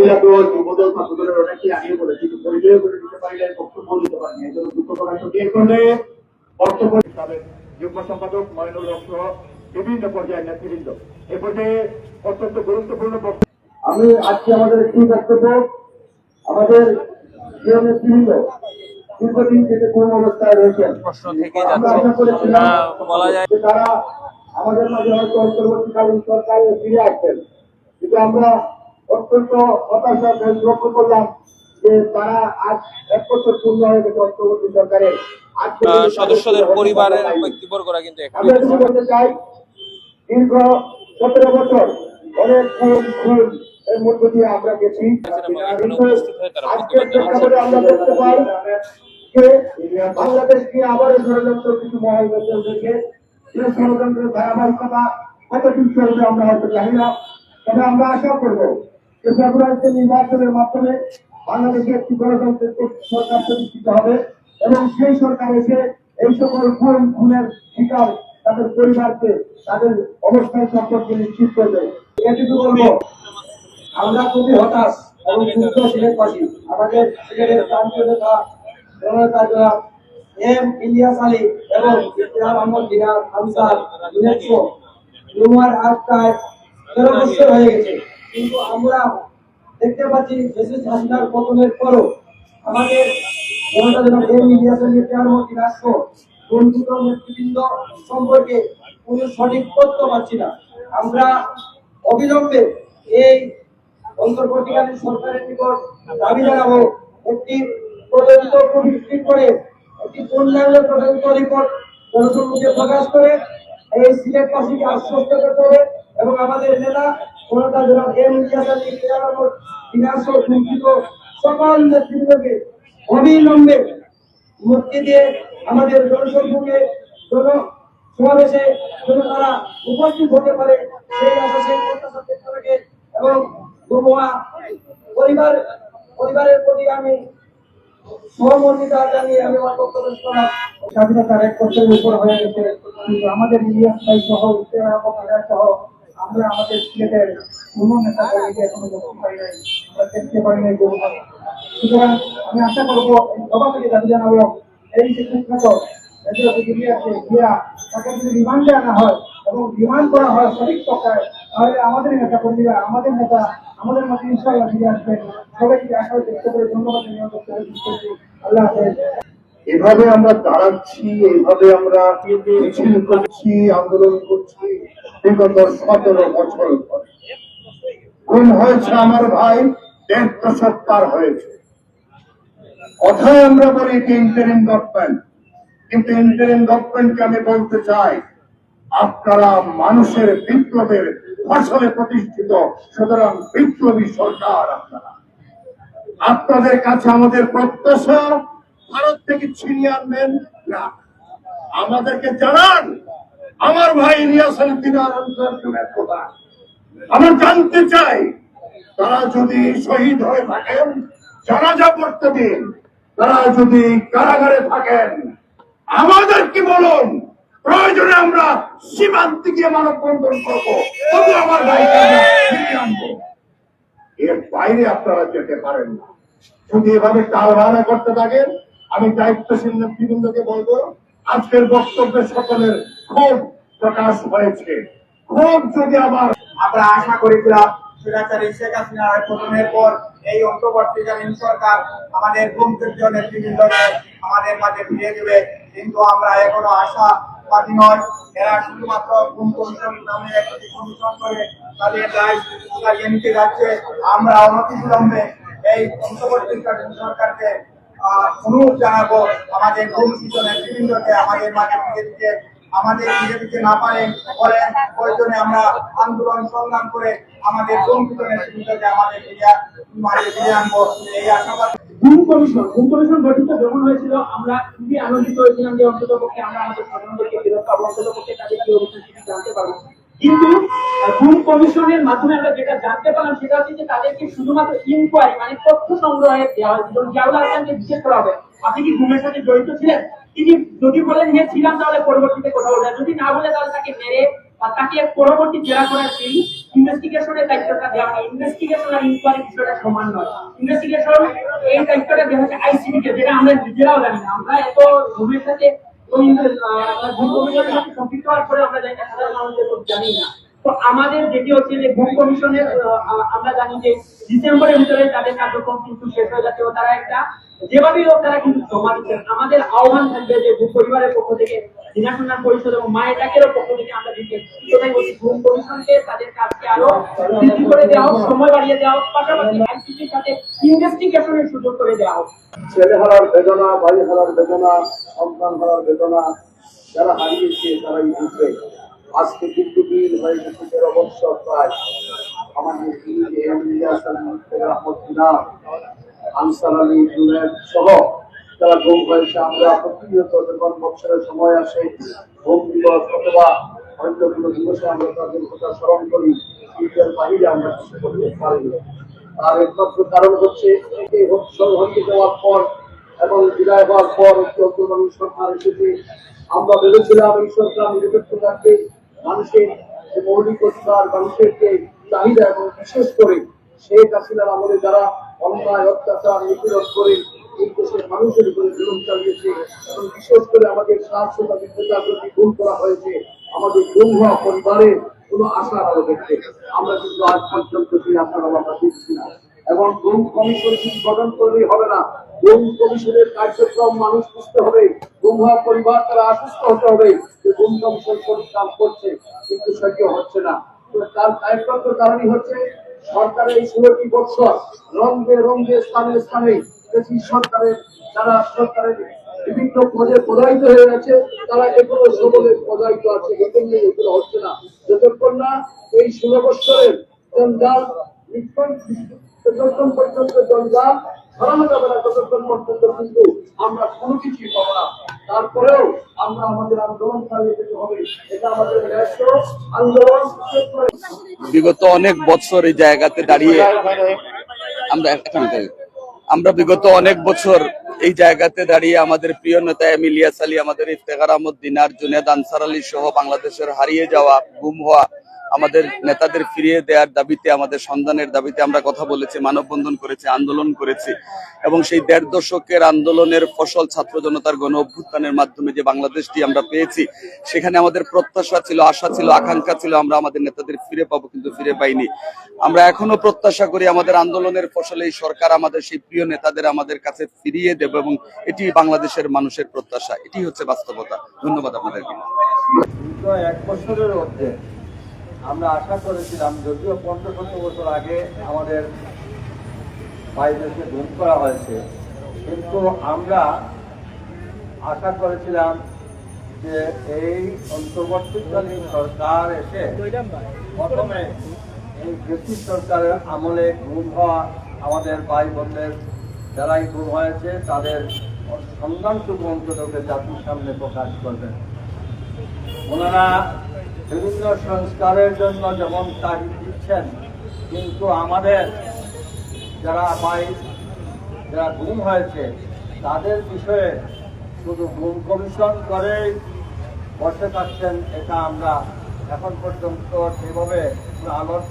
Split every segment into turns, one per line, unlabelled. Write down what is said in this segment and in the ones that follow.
মহিলা দল যুবদল ছাত্রদলের অনেকে আগিয়ে বলে কিন্তু পরিচয় করে দিতে পারলে বক্তব্য দিতে পারেনি এই জন্য দুঃখ প্রকাশ করছি। এর বক্তব্য সাবেক যুগ্ম সম্পাদক ময়নুল হক বিভিন্ন পর্যায়ের নেতৃবৃন্দ। এ পর্যায়ে অত্যন্ত গুরুত্বপূর্ণ আমি আজকে আমাদের একটি বক্তব্য আমাদের নেতৃবৃন্দ দীর্ঘদিন থেকে কোন অবস্থায় রয়েছেন?
প্রশ্ন থেকে যাচ্ছে।
আশা করেছিলাম
আহ, বলা যায়
তারা আমাদের মাঝে হয়তো অন্তর্বর্তীকালীন সরকারে ফিরে আসবেন। কিন্তু আমরা অত্যন্ত হতাশা লক্ষ্য করলাম যে তারা আজ এক বছর পূর্ণ হয়ে গেছে অন্তর্বর্তী সরকারের।
সদস্যদের পরিবারের ব্যক্তিবর্গরা কিন্তু এখানে
আমরা এটুকু বলতে চাই দীর্ঘ সতেরো বছর অনেক খুন খুন এর মধ্য দিয়ে আমরা গেছি। আজকের প্রেক্ষাপটে আমরা দেখতে পাই যে বাংলাদেশ বাংলাদেশকে আবার ষড়যন্ত্র কিছু যে ষড়যন্ত্রের ধারাবাহিকতা কতদিন চলবে আমরা হয়তো জানি না। তবে আমরা আশা করব নির্বাচনের মাধ্যমে বাংলাদেশে একটি গণতন্ত্রের সরকার প্রতিষ্ঠিত হবে এবং সেই সরকার এসে এই সকল খুন খুনের শিকার তাদের পরিবারকে তাদের অবস্থান সম্পর্কে নিশ্চিত করবে। এটুকু বলব? আমরা খুবই হতাশ এবং ক্ষুব্ধ সিলেটবাসী আমাদের সিলেটের নেতা, জননেতা এম ইলিয়াস আলী এবং ইতিহার আহমদ দিনার হামসার ইউনেস্কো রুমার প্রায় তেরো বছর হয়ে গেছে। কিন্তু আমরা দেখতে পাচ্ছি দেশের হাসিনার পতনের পরও আমাদের জনতা জনাব এম ইলিয়াস আলী ইতিহার আহমদ দিনার নেতৃবৃন্দ সম্পর্কে কোনো সঠিক তথ্য পাচ্ছি না। আমরা অবিলম্বে এই অন্তর্বর্তীকালীন সরকারের নিকট দাবি জানাব, একটি তদন্ত কমিটি করে, একটি পূর্ণাঙ্গ তদন্ত রিপোর্ট জনসম্মুখে প্রকাশ করে, এই সিলেটবাসীকে আশ্বস্ত করতে হবে এবং আমাদের নেতা অবিলম্বে মুক্তি দিয়ে আমাদের জনসম্মুখে জন সমাবেশে যেন তারা উপস্থিত হতে পারে সেই আশা এবং পরিবার, পরিবারের প্রতি আমি সহমর্মিতা জানিয়ে আমি স্বাধীনতার এক বছরের উপর হয়ে গেছে। কিন্তু আমাদের ইলিয়াস ভাই সহ সহ আমরা আমাদের সিলেটের কোনো নেতা এখনও পাই নাই আমরা দেখতে পাই নাই সুতরাং আমি আশা করব এই সভা থেকে দাবি জানাব এই যে কুখ্যাত গিয়া তাকে যদি রিমান্ডে আনা হয় এবং রিমান্ড করা হয় সঠিক প্রকার তাহলে আমাদের নেতা কর্মীরা আমাদের নেতা আমাদের মধ্যে ইনশাআল্লাহ ফিরে আসবেন। সবাইকে আশা দেখতে করে ধন্যবাদ আল্লাহ হাফেজ।
এভাবে আমরা দাঁড়াচ্ছি এভাবে আমরা মিছিল করছি আন্দোলন করছি। বিগত সতেরো বছর গুম হয়েছে আমার ভাই দেড় দশক পার হয়েছে। কথায় আমরা বলি যে ইন্টারিম গভর্নমেন্ট কিন্তু ইন্টারিম গভর্নমেন্টকে আমি বলতে চাই, আপনারা মানুষের বিপ্লবের ফসলে প্রতিষ্ঠিত, সুতরাং বিপ্লবী সরকার আপনারা। আপনাদের কাছে আমাদের প্রত্যাশা, ভারত থেকে ছিনিয়ে আনবেন না। আমাদেরকে জানান আমার ভাই ইলিয়াস আমরা জানতে চাই, তারা যদি শহীদ হয়ে থাকেন, জানাজা পড়তে দিন, তারা যদি কারাগারে থাকেন, আমাদের কি বলুন? প্রয়োজনে আমরা সীমান্তে গিয়ে মানববন্ধন করব। তবু আমার ভাইকে আনব। এর বাইরে আপনারা যেতে পারেন না। যদি এভাবে টাল ভাড়া করতে থাকেন, আমি দায়িত্বশীল নেতৃবৃন্দকে বলব, আজকের বক্তব্যে সকলের ক্ষোভ প্রকাশ হয়েছে। ক্ষোভ যদি আবার
আমরা আশা করেছিলাম এই আমাদের মাঝে আমরা অনতিবিলম্বে এই অন্তর্বর্তীকালীন সরকারকে অনুরোধ জানাব আমাদের শিশু নেতৃবৃন্দকে আমাদের মাঝে ফিরিয়ে দিতে। আমাদের ফিরে দিতে না পারে বলেন প্রয়োজনে আমরা আন্দোলন সংগ্রাম করে আমাদের বঞ্চিত নেতৃত্বকে আমাদের আনব। এই আশাবাদ
যে আমাদের অন্তত জানতে কিন্তু কমিশনের মাধ্যমে আমরা যেটা জানতে পারলাম সেটা তাদেরকে শুধুমাত্র মানে তথ্য সংগ্রহে দেওয়া হয়েছে জিয়াউল হাসানকে জিজ্ঞেস করা হবে। আপনি কি ঘুমের সাথে জড়িত ছিলেন? তিনি যদি বলেন হ্যাঁ ছিলাম তাহলে পরবর্তীতে কথা বলবেন যদি না বলে তাহলে তাকে মেরে আর তাকে পরবর্তী জেরা করার সেই ইনভেস্টিগেশনের দায়িত্বটা দেওয়া হয়। ইনভেস্টিগেশন আর ইনকোয়ারি বিষয়টা সমান নয়। ইনভেস্টিগেশন এই দায়িত্বটা দেওয়া হচ্ছে আইসিবি কে যেটা আমরা নিজেরাও জানি না। আমরা এত আহ, সাথে সম্পৃক্ত হওয়ার পরে আমরা জানি না সাধারণ মানুষের জানি না। তো আমাদের যেটি হচ্ছে যে ভূমি কমিশনের আমরা জানি যে ডিসেম্বরের ভিতরে তাদের কার্যক্রম কিন্তু শেষ হয়ে যাচ্ছে তারা একটা যেভাবেই হোক তারা কিন্তু জমা দিচ্ছেন আমাদের আহ্বান থাকবে যে ভূ পরিবারের পক্ষ থেকে পরিষদ এবং মায়ের পক্ষ থেকে আমরা ভূমি কমিশনকে তাদের কাজকে আরও বৃদ্ধি করে দেওয়া হোক, সময় বাড়িয়ে দেওয়া হোক, পাশাপাশি সাথে ইনভেস্টিগেশনের সুযোগ করে দেওয়া হোক।
ছেলে হারার বেদনা ভাই হারার বেদনা, সন্তান হারার বেদনা, যারা হারিয়েছে তারাই বুঝবে আজকে কিন্তু হয়ে গেছে তেরো বৎসর প্রায় আমাদের আলী আহমদ দিনার আনসার আলী জুনেদ সহ যারা গুম হয়েছে, আমরা প্রতিনিয়ত যখন বছরের সময় আসে গুম দিবস অথবা অন্য কোনো দিবসে আমরা তাদের কথা স্মরণ করি, ঈদের বাহিরে আমরা কিছু করতে পারি। তার একমাত্র কারণ হচ্ছে, এই বৎসর হয়ে যাওয়ার পর এবং বিদায় হওয়ার পর একটি অন্তর্বর্তী সরকার এসেছে আমরা ভেবেছিলাম, এই সরকার নিরপেক্ষ থাকবে মানুষের যে মৌলিক মানুষের যে চাহিদা এবং বিশেষ করে শেখ হাসিনার আমলে যারা অন্যায়, অত্যাচার, নিপীড়ন করে এই দেশের মানুষের উপরে জুলুম চালিয়েছে এবং বিশেষ করে আমাদের বিদ্যুতার প্রতি গুণ করা হয়েছে, আমাদের হওয়া পরিবারের কোনো আশার আলো দেখতে আমরা কিন্তু আজ পর্যন্ত সেই আশার আলো আমরা দেখছি না। এবং গুম কমিশন গঠন করলেই হবে না গুম কমিশনের কার্যক্রম মানুষ বুঝতে হবে গুম পরিবার তারা আশ্বস্ত হতে হবে যে গুম কমিশন কাজ করছে, কিন্তু সেটিও হচ্ছে না। তার একমাত্র কারণই হচ্ছে সরকারের এই ষোলোটি বছর রঙে রঙে, স্থানে স্থানে সরকারের, যারা সরকারের বিভিন্ন পদে প্রদায়িত হয়ে গেছে, তারা এগুলো সকলে প্রদায়িত আছে যতক্ষণ এগুলো হচ্ছে না। যতক্ষণ না এই ষোলো বছরের যতক্ষণ পর্যন্ত সরানো যাবে না ততক্ষণ পর্যন্ত, কিন্তু আমরা কোনো কিছুই পাবো না। তারপরেও আমরা আমাদের আন্দোলন চালিয়ে যেতে হবে, এটা আমাদের আন্দোলন
বিগত অনেক বছর এই জায়গাতে দাঁড়িয়ে আমরা আমরা বিগত অনেক বছর এই জায়গাতে দাঁড়িয়ে আমাদের প্রিয় নেতা এম ইলিয়াস আলী, আমাদের ইফতেখার আহমদ, দিনার জুনেদ, আনসার আলী সহ বাংলাদেশের হারিয়ে যাওয়া, গুম হওয়া আমাদের নেতাদের ফিরিয়ে দেওয়ার দাবিতে, আমাদের সন্ধানের দাবিতে আমরা কথা বলেছি, মানববন্ধন করেছি, আন্দোলন করেছি এবং সেই দেড় দশকের আন্দোলনের ফসল ছাত্র জনতার গণ অভ্যুত্থানের মাধ্যমে যে বাংলাদেশটি আমরা পেয়েছি, সেখানে আমাদের প্রত্যাশা ছিল, আশা ছিল, আকাঙ্ক্ষা ছিল, আমরা আমাদের নেতাদের ফিরে পাবো কিন্তু ফিরে পাইনি। আমরা এখনও প্রত্যাশা করি আমাদের আন্দোলনের ফসলে এই সরকার আমাদের সেই প্রিয় নেতাদের আমাদের কাছে ফিরিয়ে দেবে এবং এটি বাংলাদেশের মানুষের প্রত্যাশা, এটি হচ্ছে বাস্তবতা। ধন্যবাদ আপনাদেরকে।
এক বছরের আমরা আশা করেছিলাম, যদিও ষোলো বছর আগে আমাদের বাইরেকে গুম করা হয়েছে, কিন্তু আমরা আশা করেছিলাম যে এই অন্তর্বর্তীকালীন সরকার এসে প্রথমে এই ব্রিটিশ সরকারের আমলে গুম হওয়া আমাদের ভাই বোনদের যারাই গুম হয়েছে, তাদের সন্ধানটুকু অন্তত জাতির সামনে প্রকাশ করবেন। ওনারা বিভিন্ন সংস্কারের জন্য যেমন তাগিদ দিচ্ছেন, কিন্তু আমাদের যারা ভাই, যারা গুম হয়েছে, তাদের বিষয়ে শুধু গুম কমিশন করেই বসে থাকছেন, এটা আমরা এখন পর্যন্ত সেভাবে আলোর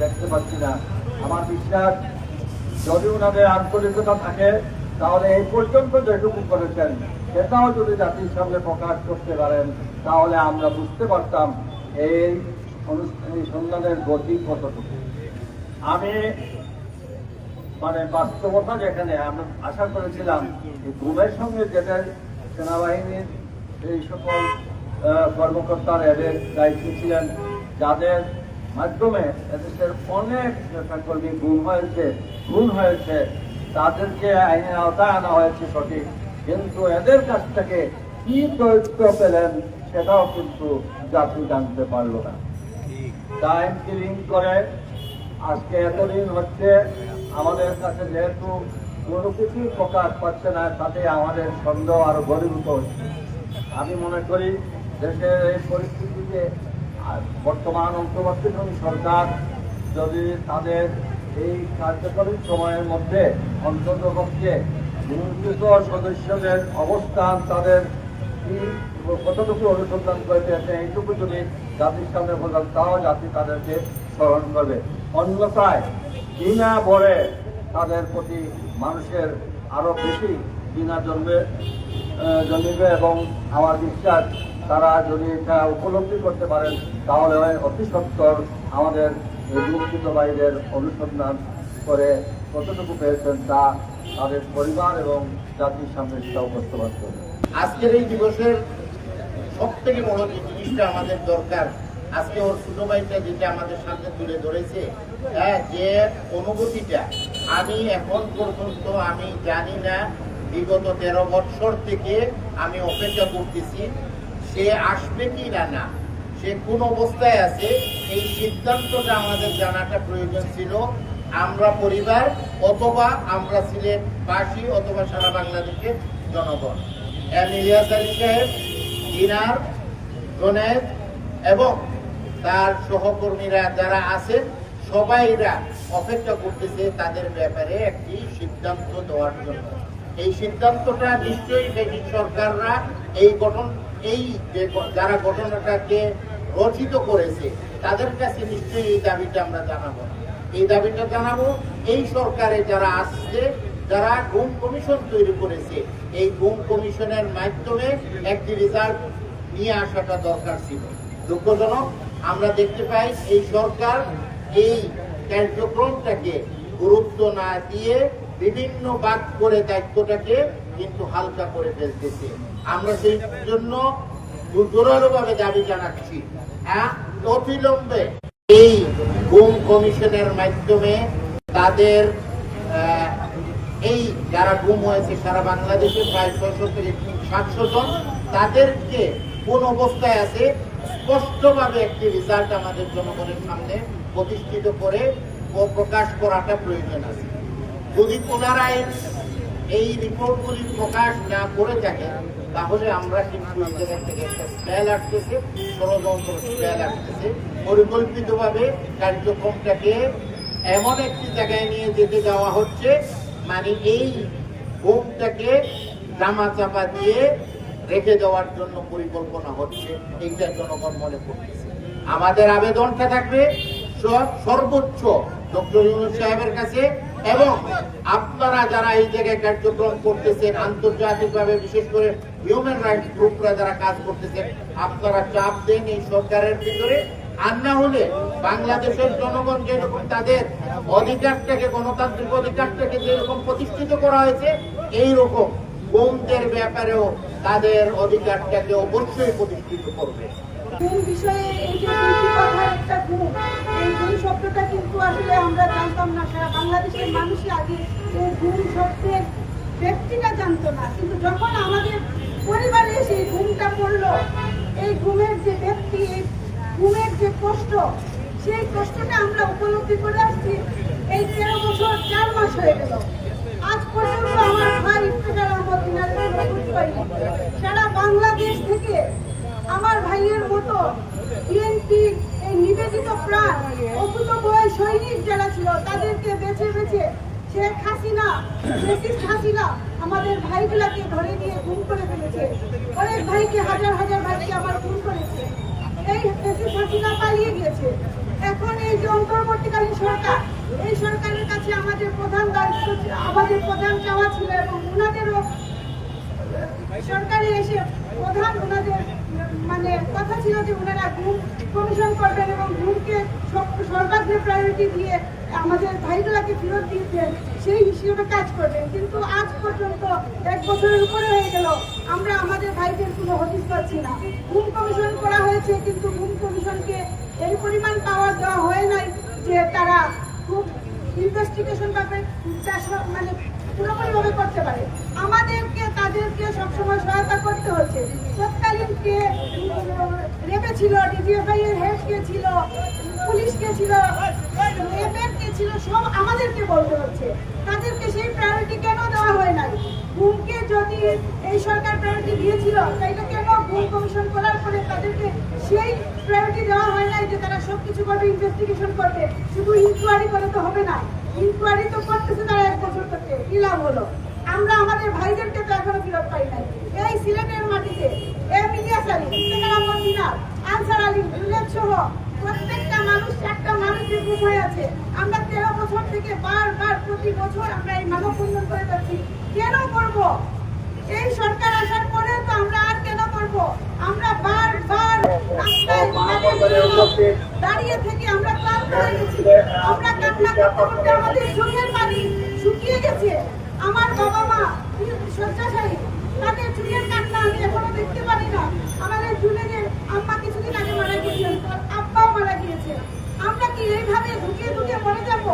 দেখতে পাচ্ছি না। আমার বিশ্বাস, যদি ওনাদের আন্তরিকতা থাকে, তাহলে এই পর্যন্ত যেটুকু করেছেন, সেটাও যদি জাতির সামনে প্রকাশ করতে পারেন, তাহলে আমরা বুঝতে পারতাম এই অনুষ্ঠান সন্ধানের গতি কতটুকু? আমি মানে বাস্তবতা যেখানে আমরা আশা করেছিলাম ঘুমের সঙ্গে যেটা সেনাবাহিনীর এই সকল কর্মকর্তার এদের দায়িত্ব ছিলেন, যাদের মাধ্যমে এদেশের অনেক নেতাকর্মী গুম হয়েছে, খুন হয়েছে, তাদেরকে আইনের আওতায় আনা হয়েছে সঠিক। কিন্তু এদের কাছ থেকে কি তথ্য পেলেন? সেটাও কিন্তু জাতি জানতে পারল না। টাইম কিলিং করে আজকে এতদিন হচ্ছে আমাদের কাছে যেহেতু কোনো কিছুই প্রকাশ পাচ্ছে না তাতে আমাদের সন্দেহ আরও গরিভূত হচ্ছে। আমি মনে করি দেশের এই পরিস্থিতিতে আর বর্তমান অন্তর্বর্তীকালীন সরকার যদি তাদের এই কার্যকরী সময়ের মধ্যে অন্তত পক্ষে নিয়ন্ত্রিত সদস্যদের অবস্থান তাদের কি কতটুকু অনুসন্ধান করে পেয়েছে এইটুকু যদি জাতির সামনে বললাম, তাও জাতি তাদেরকে স্মরণ করবে। অন্যথায় ঘৃণা ভরে তাদের প্রতি মানুষের আরও বেশি ঘৃণা জন্মে জন্মিবে এবং আমার বিশ্বাস তারা যদি এটা উপলব্ধি করতে পারেন, তাহলে অতি সত্তর আমাদের এই দুঃখিত ভাইদের অনুসন্ধান করে কতটুকু পেয়েছেন তা তাদের পরিবার এবং জাতির সামনে সেটা উপস্থাপন করবে।
আজকের এই দিবসের সব থেকে বড় যে জিনিসটা আমাদের দরকার। আজকে ওর ছোট ভাইটা যেটা আমাদের সামনে তুলে ধরেছে হ্যাঁ যে অনুভূতিটা আমি এখন পর্যন্ত আমি জানি না, বিগত তেরো বছর থেকে আমি অপেক্ষা করতেছি, সে আসবে কি না না, সে কোন অবস্থায় আছে, এই সিদ্ধান্তটা আমাদের জানাটা প্রয়োজন ছিল। আমরা পরিবার অথবা আমরা সিলেট বাসী অথবা সারা বাংলাদেশের জনগণ। এম ইলিয়াস আলী সাহেব দিনার জনেদ এবং তার সহকর্মীরা যারা আছেন, সবাইরা অপেক্ষা করতেছে তাদের ব্যাপারে একটি সিদ্ধান্ত দেওয়ার জন্য। এই সিদ্ধান্তটা নিশ্চয়ই ব্রিটিশ সরকাররা এই গঠন, এই যারা ঘটনাটাকে রচিত করেছে, তাদের কাছে নিশ্চয়ই এই দাবিটা আমরা জানাব। এই দাবিটা জানাব, এই সরকারে যারা আসছে, যারা গুম কমিশন তৈরি করেছে এই গুম কমিশনের মাধ্যমে একটি রেজাল্ট নিয়ে আসাটা দরকার ছিল। দুঃখজনক আমরা দেখতে পাই এই সরকার এই কার্যক্রমটাকে গুরুত্ব না দিয়ে বিভিন্ন বাদ করে দায়িত্বটাকে কিন্তু হালকা করে ফেলতেছে। আমরা সেই জন্য জোরালো ভাবে দাবি জানাচ্ছি হ্যাঁ, অবিলম্বে এই গুম কমিশনের মাধ্যমে তাদের এই যারা গুম হয়েছে সারা বাংলাদেশে প্রায় ছয়শো থেকে সাতশো জন তাদেরকে কোন অবস্থায় আছে? স্পষ্টভাবে একটি রেজাল্ট আমাদের জনগণের সামনে প্রতিষ্ঠিত করে ও প্রকাশ করাটা প্রয়োজন আছে। যদি পুনরায় এই রিপোর্টগুলি প্রকাশ না করে থাকে, তাহলে আমরা কিন্তু এই জায়গা পরিকল্পিতভাবে কার্যক্রমটাকে এমন একটি জায়গায় নিয়ে যেতে যাওয়া হচ্ছে মানে এই বোমটাকে জামা চাপা দিয়ে রেখে দেওয়ার জন্য পরিকল্পনা হচ্ছে, এইটা জনগণ মনে করতেছে। আমাদের আবেদনটা থাকবে সর্বোচ্চ সাহেবের কাছে এবং আপনারা যারা এই জায়গায় কার্যক্রম করতেছেন, আন্তর্জাতিকভাবে বিশেষ করে হিউম্যান রাইটস গ্রুপরা যারা কাজ করতেছেন, আপনারা চাপ দেন এই সরকারের ভিতরে। আর না হলে বাংলাদেশের জনগণ যেরকম তাদের অধিকারটাকে গণতান্ত্রিক অধিকারটাকে যেরকম প্রতিষ্ঠিত করা হয়েছে এই রকম বোমদের ব্যাপারেও তাদের অধিকারটাকে অবশ্যই প্রতিষ্ঠিত করবে।
এই শব্দটা কিন্তু আসলে আমরা জানতাম না। বাংলাদেশের মানুষই আগে না। কিন্তু যখন আমাদের পরিবারে সেই ঘুমটা পড়ল, এই ঘুমের যে ব্যক্তি ঘুমের যে কষ্ট, সেই কষ্টটা আমরা উপলব্ধি করে আসছি। এই তেরো বছর চার মাস হয়ে গেল। আজ পর্যন্ত আমার ভাই ইফতেখার আহমদ কোনো খোঁজ পাইনি সারা বাংলাদেশ থেকে আমার ভাইয়ের মতো বিএনপির এই নিবেদিত প্রাণ অকুত বয় সৈনিক যারা ছিল, তাদেরকে বেছে বেছে শেখ হাসিনা, ফেসিস্ট হাসিনা আমাদের ভাইগুলাকে ধরে নিয়ে গুম করে ফেলেছে। অনেক ভাইকে হাজার হাজার ভাইকে আবার গুম করেছে। এই এসে হাসিনা পালিয়ে গিয়েছে। এখন এই যে অন্তর্বর্তীকালীন সরকার, এই সরকারের কাছে আমাদের প্রধান দায়িত্ব আমাদের প্রধান চাওয়া ছিল এবং ওনাদেরও সরকারে এসে প্রধান ওনাদের মানে কথা ছিল যে ওনারা ঘুম কমিশন করবেন এবং সব- সর্বাগ্রে প্রায়োরিটি দিয়ে আমাদের ভাইগুলাকে ফেরত দিয়েছেন সেই হিসেবে কাজ করবেন। কিন্তু আজ পর্যন্ত এক বছরের উপরে হয়ে গেল। আমরা আমাদের ভাইদের কোনো হদিস পাচ্ছি না। ঘুম কমিশন করা হয়েছে, কিন্তু ঘুম কমিশনকে এই পরিমাণ পাওয়ার দেওয়া হয় নাই যে তারা খুব ইনভেস্টিগেশন ভাবে মানে পুরোপুরিভাবে করতে পারে। আমাদেরকে, তাদেরকে সবসময় সহায়তা করতে হচ্ছে। তৎকালীন কে রেপে ছিল ডিজিএফআই এর হেড কে ছিল, পুলিশ কে ছিল এফএফ কে ছিল, সব আমাদেরকে বলতে হচ্ছে। তাদেরকে সেই প্রায়োরিটি কেন দেওয়া হয় নাই? ঘুমকে যদি এই সরকার প্রায়োরিটি দিয়েছিল, তাইলে কেন ঘুম কমিশন করার পরে তাদেরকে সেই প্রায়োরিটি দেওয়া হয় নাই যে তারা সবকিছু করবে ইনভেস্টিগেশন করবে? শুধু ইনকোয়ারি করে তো হবে না। ইনকোয়ারি তো করতেছে তারা এক বছর থেকে। কি হলো? আমরা আমাদের ভাইদেরকে তো এখনও ফেরত পাই নাই। এই সিলেটের মাটিতে এম ইলিয়াস আলী দিনার আনসার আলী জুলেদ সহ প্রত্যেকটা মানুষ, একটা মানুষের গুম হয়ে আছে। আমরা তেরো বছর থেকে বারবার প্রতি বছর আমরা এই মানব বন্ধন করে যাচ্ছি। কেন করব? এই সরকার আসার পরে তো আমরা আর কেন করব? আমরা বারবার রাস্তায় দাঁড়িয়ে থেকে আমরা ক্লান্ত হয়ে গেছি। আমরা কান্না করতে করতে আমাদের শরীরের পানি শুকিয়ে গেছে। আমার বাবা মা শয্যাশায়ী তাদের চুলের কান্না আমি এখনও দেখতে পারি না। আমাদের জুনের আম্মা কিছুদিন আগে মারা গিয়েছিলেন আব্বাও মারা গিয়েছে। আমরা কি এইভাবে ঢুকিয়ে ঢুকিয়ে মরে যাব?